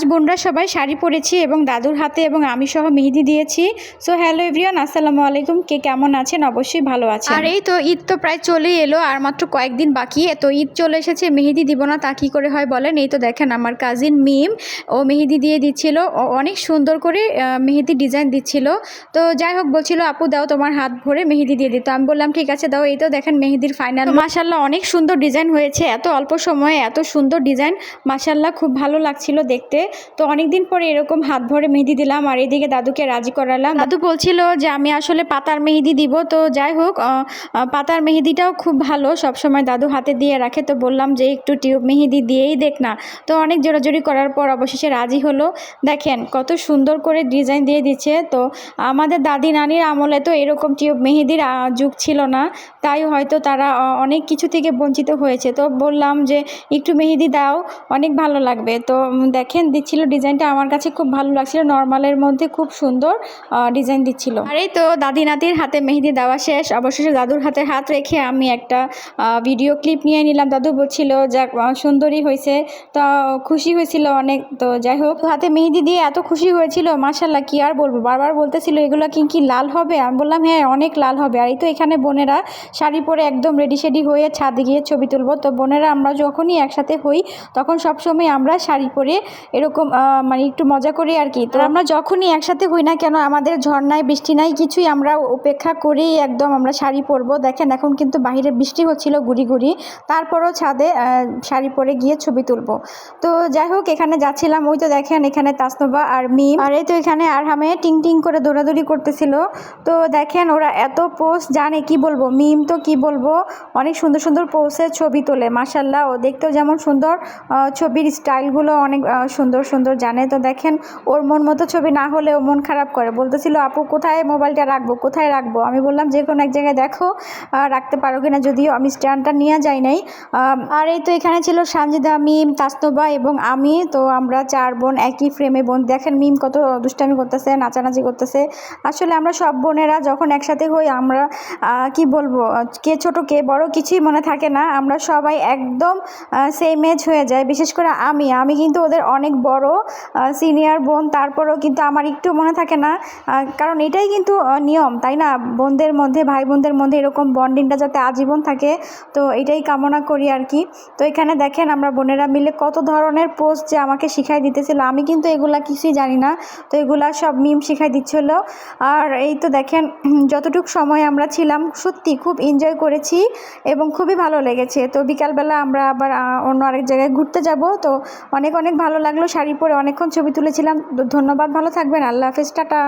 আজ বোনরা সবাই শাড়ি পরেছি এবং দাদুর হাতে এবং আমি সহ মেহেদি দিয়েছি। সো হ্যালো এভরিওয়ান আসসালামু আলাইকুম। কে কেমন আছেন? অবশ্যই ভালো আছেন। আর এই তো ঈদ তো প্রায় চলেই এলো আর মাত্র কয়েকদিন বাকি। তো ঈদ চলে এসেছে মেহেদি দিব না তা কী করে হয় বলেন? এই তো দেখেন আমার কাজিন মিম ও মেহেদি দিয়ে দিচ্ছিল। ও অনেক সুন্দর করে মেহেদি ডিজাইন দিচ্ছিল। তো যাই হোক বলছিল আপু দাও তোমার হাত ভরে মেহেদি দিয়ে দিত। আমি বললাম ঠিক আছে দাও। এই তো দেখেন মেহেদির ফাইনাল মাসাল্লাহ অনেক সুন্দর ডিজাইন হয়েছে। এত অল্প সময়ে এত সুন্দর ডিজাইন মাসাল্লাহ খুব ভালো লাগছিল দেখতে। তো অনেকদিন পরে এরকম হাত ভরে মেহেদি দিলাম আর এদিকে দাদুকে রাজি করালাম। দাদু বলছিল যে, আমি আসলে পাতার মেহেদি দিব। তো যাই হোক পাতার মেহেদিটাও খুব ভালো। সব সময় দাদু হাতে দিয়ে রাখে। তো বললাম যে, একটু টিউব মেহেদি দিয়েই দেখ না। তো অনেক জোরাজোরি করার পর অবশেষে রাজি হলো। দেখেন, কত সুন্দর করে ডিজাইন দিয়ে দিচ্ছে। তো আমাদের দাদি নানির আমলে তো এরকম টিউব মেহেদির যুগ ছিল না। তাই হয়তো তারা অনেক কিছু থেকে বঞ্চিত হয়েছে। তো বললাম যে, একটু মেহেদি দাও, অনেক ভালো লাগবে। তো দেখেন দিচ্ছিল, ডিজাইনটা আমার কাছে খুব ভালো লাগছিল, নর্মালের মধ্যে খুব সুন্দর ডিজাইন দিচ্ছিল। আর এই তো দাদি নাতির হাতে মেহেদি দেওয়া শেষ, অবশেষে দাদুর হাতে হাত রেখে আমি একটা ভিডিও ক্লিপ নিয়ে নিলাম। দাদু বলছিল, যাক সুন্দরী হয়েছে। তো, খুশি হয়েছিল অনেক, তো যাই হোক। হাতে মেহেদি দিয়ে এত খুশি হয়েছিল মাশাল্লাহ কি আর বলব? বারবার বলতেছিল, এগুলো কি কি লাল হবে? আমি বললাম হ্যাঁ অনেক লাল হবে। আর এই তো এখানে বোনেরা শাড়ি পরে একদম রেডি শেডি হয়ে ছাদে গিয়ে ছবি তুলবো। তো বোনেরা, আমরা যখনই একসাথে হই, তখন সবসময় আমরা শাড়ি পরে এরকম মানে একটু মজা করি আর কি। তো আমরা যখনই একসাথে হই না কেন আমাদের ঝড় বৃষ্টি নাই কিছুই আমরা উপেক্ষা করেই একদম আমরা শাড়ি পরবো। দেখেন এখন কিন্তু বাইরে বৃষ্টি হচ্ছিল গুড়ি গুড়ি তারপরও ছাদে শাড়ি পরে গিয়ে ছবি তুলবো। তো যাই হোক এখানে যাচ্ছিলাম ওই তো দেখেন এখানে তাসনোবা আর মিম। আর এই তো এখানে আরহামে টিং টিং করে দৌড়াদৌড়ি করতেছিল। তো দেখেন ওরা এত পোস্ট জানে কি বলব মিম তো কি বলব অনেক সুন্দর সুন্দর পোস্টে ছবি তোলে মাসাল্লাহ ও দেখতেও যেমন সুন্দর ছবির স্টাইলগুলো অনেক আহ, সুন্দর সুন্দর জানে। তো দেখেন, ওর মন মতো ছবি না হলে ও মন খারাপ করে। বলতেছিল, আপু, কোথায় মোবাইলটা রাখব? কোথায় রাখব? আমি বললাম, যে কোনো এক জায়গায় দেখো রাখতে পারো কিনা। যদিও আমি স্ট্যান্ডটা নিয়ে যাই নাই। আর এই তো এখানে ছিল সানজিদা, মিম তাস্তবা এবং আমি। তো আমরা চার বোন একই ফ্রেমে বোন। দেখেন, মিম কত দুষ্টামি করতেছে, নাচানাচি করতেছে। আসলে আমরা সব বোনেরা যখন একসাথে হই, আমরা কি বলব, কে ছোট, কে বড় কিছুই মনে থাকে না। আমরা সবাই একদম সেম এজ হয়ে যায়। বিশেষ করে আমি। আমি কিন্তু ওদের অনেক বড় সিনিয়র বোন, তারপরেও কিন্তু আমার একটু মনে থাকে না কারণ এটাই কিন্তু নিয়ম, তাই না? বোনদের মধ্যে ভাই বোনদের মধ্যে এরকম বন্ডিংটা যাতে আজীবন থাকে, তো এটাই কামনা করি আর কি। তো এখানে দেখেন আমরা বোনেরা মিলে কত ধরনের পোস্ট যে আমাকে শিখাই দিতেছিল, আমি কিন্তু এগুলা কিছুই জানি না, তো এগুলা সব মিম শিখাই দিচ্ছিল। আর এই তো দেখেন, যতটুকু সময় আমরা ছিলাম, সত্যি খুব এনজয় করেছি এবং খুবই ভালো লেগেছে। তো বিকালবেলা আমরা আবার অন্য আরেক জায়গায় ঘুরতে যাব, তো অনেক অনেক ভালো লাগল। শাড়ি পরে অনেকক্ষণ ছবি তুলেছিলাম। ধন্যবাদ ভালো থাকবেন। আল্লাহ হাফেজ টাটা।